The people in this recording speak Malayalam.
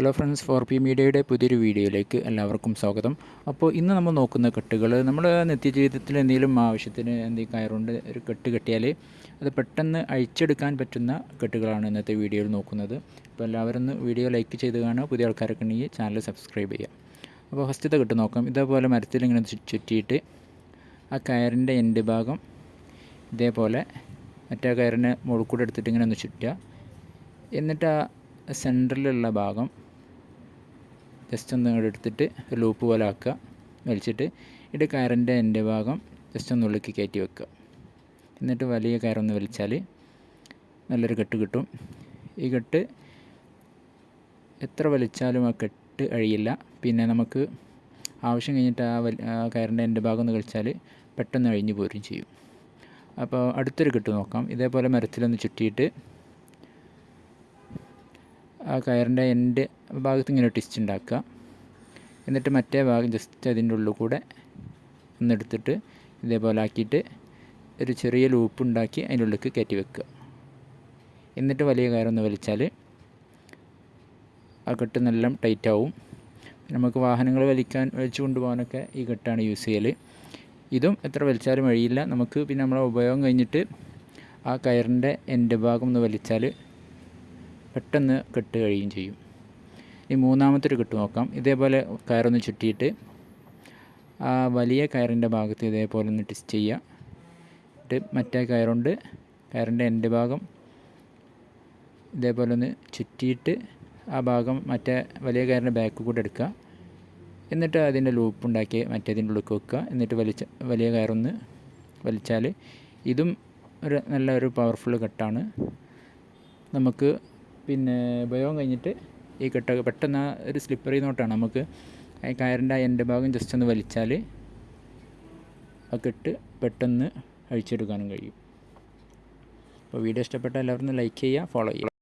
ഹലോ ഫ്രണ്ട്സ് ഫോർ പി മീഡിയയുടെ പുതിയൊരു വീഡിയോയിലേക്ക് എല്ലാവർക്കും സ്വാഗതം. അപ്പോൾ ഇന്ന് നമ്മൾ നോക്കുന്ന കെട്ടുകൾ നമ്മൾ നിത്യജീവിതത്തിൽ എന്തെങ്കിലും ആവശ്യത്തിന് എന്തെങ്കിലും കയറുണ്ട് ഒരു കെട്ട് കെട്ടിയാൽ അത് പെട്ടെന്ന് അഴിച്ചെടുക്കാൻ പറ്റുന്ന കെട്ടുകളാണ് ഇന്നത്തെ വീഡിയോയിൽ നോക്കുന്നത്. അപ്പോൾ എല്ലാവരും ഒന്ന് വീഡിയോ ലൈക്ക് ചെയ്ത് കാണുക പുതിയ ആൾക്കാരൊക്കെ ഉണ്ടെങ്കിൽ ചാനൽ സബ്സ്ക്രൈബ് ചെയ്യുക. അപ്പോൾ ഫസ്റ്റത്തെ കെട്ട് നോക്കാം. ഇതേപോലെ മരത്തിൽ ഇങ്ങനെ ചുറ്റിയിട്ട് ആ കയറിന്റെ എൻഡ് ഭാഗം ഇതേപോലെ മറ്റേ കയറിനെ മുഴുക്കൂടെ എടുത്തിട്ട് ഇങ്ങനെ ഒന്ന് ചുറ്റുക. എന്നിട്ട് ആ സെന്ററിലുള്ള ഭാഗം ജസ്റ്റ് ഒന്ന് ഇങ്ങോട്ട് എടുത്തിട്ട് ഒരു ലൂപ്പ് പോലെ ആക്കുക. വലിച്ചിട്ട് ഇത് കയറിന്റെ എന്റെ ഭാഗം ജസ്റ്റ് ഒന്ന് ഉള്ളിലേക്ക് കയറ്റി വെക്കുക. എന്നിട്ട് വലിയ കയറൊന്ന് വലിച്ചാൽ നല്ലൊരു കെട്ട് കിട്ടും. ഈ കെട്ട് എത്ര വലിച്ചാലും ആ കെട്ട് അഴിയില്ല. പിന്നെ നമുക്ക് ആവശ്യം കഴിഞ്ഞിട്ട് ആ വലി ആ കയറിന്റെ എന്റെ ഭാഗം ഒന്ന് കളിച്ചാൽ പെട്ടെന്ന് അഴിഞ്ഞു പോരും ചെയ്യും. അപ്പോൾ അടുത്തൊരു കെട്ട് നോക്കാം. ഇതേപോലെ മരത്തിലൊന്ന് ചുറ്റിയിട്ട് ആ കയറിന്റെ എൻഡ് ഭാഗത്ത് ഇങ്ങനെ ട്വിസ്റ്റ് ഉണ്ടാക്കുക എന്നിട്ട് മറ്റേ ഭാഗം ജസ്റ്റ് അതിന്റെ ഉള്ളിൽ കൂടെ ഒന്നെടുത്തിട്ട് ഇതേപോലെ ആക്കിയിട്ട് ഒരു ചെറിയ ലൂപ്പ് ഉണ്ടാക്കി അതിന്റെ ഉള്ളിലേക്ക് കയറ്റി വെക്കുക. എന്നിട്ട് വലിയ കയറൊന്ന് വലിച്ചാൽ ആ കെട്ട് നല്ല ടൈറ്റ് ആവും. നമുക്ക് വാഹനങ്ങൾ വലിക്കാൻ വലിച്ചു കൊണ്ടുപോകാനൊക്കെ ഈ കെട്ടാണ് യൂസ് ചെയ്യൽ ഇതും എത്ര വലിച്ചാലും വഴിയില്ല. നമുക്ക് പിന്നെ നമ്മളെ ഉപയോഗം കഴിഞ്ഞിട്ട് ആ കയറിന്റെ എന്റെ ഭാഗം ഒന്ന് വലിച്ചാൽ പെട്ടെന്ന് കെട്ട് കഴിയുകയും ചെയ്യും. ഇനി മൂന്നാമത്തെ ഒരു കെട്ട് നോക്കാം. ഇതേപോലെ കയറൊന്ന് ചുറ്റിയിട്ട് ആ വലിയ കയറിന്റെ ഭാഗത്ത് ഇതേപോലെ ഒന്ന് ട്വിസ്റ്റ് ചെയ്യുക. എന്നിട്ട് മറ്റേ കയറുണ്ട്. കയറിന്റെ എന്റെ ഭാഗം ഇതേപോലെ ഒന്ന് ചുറ്റിയിട്ട് ആ ഭാഗം മറ്റേ വലിയ കയറിന്റെ ബാക്ക് കൂടെ എടുക്കുക. എന്നിട്ട് അതിന്റെ ലൂപ്പ് ഉണ്ടാക്കി മറ്റേതിന്റെ ഉള്ളിൽ വെക്കുക. എന്നിട്ട് വലിച്ച വലിയ കയറൊന്ന് വലിച്ചാൽ ഇതും ഒരു നല്ല ഒരു പവർഫുൾ കെട്ടാണ്. നമുക്ക് പിന്നെ ഉപയോഗം കഴിഞ്ഞിട്ട് ഈ കെട്ടൊക്കെ പെട്ടെന്ന് ഒരു സ്ലിപ്പറി നോട്ടാണ് നമുക്ക് ഈ കയറിന്റെ ആ എന്റെ ഭാഗം ജസ്റ്റ് ഒന്ന് വലിച്ചാൽ ആ കെട്ട് പെട്ടെന്ന് അഴിച്ചെടുക്കാനും കഴിയും. അപ്പോൾ വീഡിയോ ഇഷ്ടപ്പെട്ട എല്ലാവരും ലൈക്ക് ചെയ്യുക ഫോളോ ചെയ്യുക.